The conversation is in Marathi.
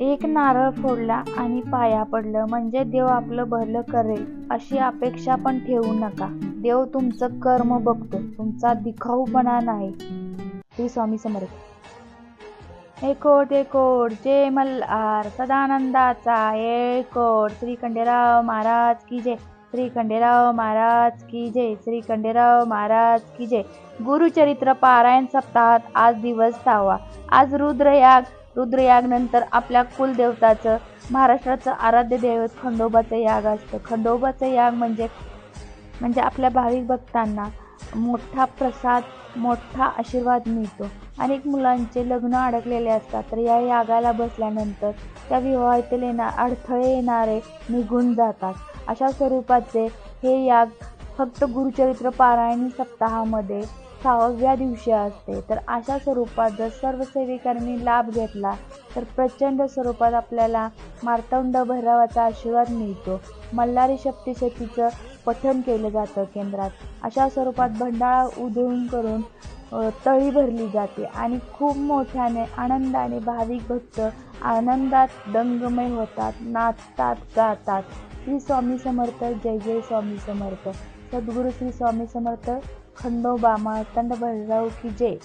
एक नारळ फोडला आणि पाया पडलं. म्हणजे देव आपलं भलं करेल अशी अपेक्षा पण ठेवू नका. देव तुमचं कर्म बघतो तुमचा दिखाऊपणा नाही. श्री स्वामी समर्थ. एकोट एकोट जय मल्हार सदानंदाचा. एकोट श्री खंडेराव महाराज की जय. श्री खंडेराव महाराज की जय. श्री खंडेराव महाराज की जय. गुरुचरित्र पारायण सप्ताहात आज दिवस सहावा. आज रुद्रयाग रुद्रयाग नंतर आपल्या कुलदेवताचं महाराष्ट्राचं आराध्य दैवत खंडोबाचं याग असतं. खंडोबाचं याग म्हणजे म्हणजे आपल्या भाविक भक्तांना मोठा प्रसाद मोठा आशीर्वाद मिळतो. अनेक मुलांचे लग्न अडकलेले असतात तर या यागाला बसल्यानंतर त्या विवाहातील येणार अडथळे येणारे निघून जातात. अशा स्वरूपाचे हे याग फक्त गुरुचरित्र पारायण सप्ताहामध्ये सहाव्या दिवशी असते. तर अशा स्वरूपात जर सर्व सेविकांनी लाभ घेतला तर प्रचंड स्वरूपात आपल्याला मार्तंड भैरवाचा आशीर्वाद मिळतो. मल्हारी सप्तशतीचं पठण केलं जातं केंद्रात. अशा स्वरूपात भंडाळा उधळून करून तळी भरली जाते आणि खूप मोठ्याने आनंदाने भाविक भक्त आनंदात दंगमय होतात नाचतात गातात. श्री स्वामी समर्थ जय जय स्वामी समर्थ. सद्गुरू श्री स्वामी समर्थ खंडोबा मार्तंड भैरव की जय.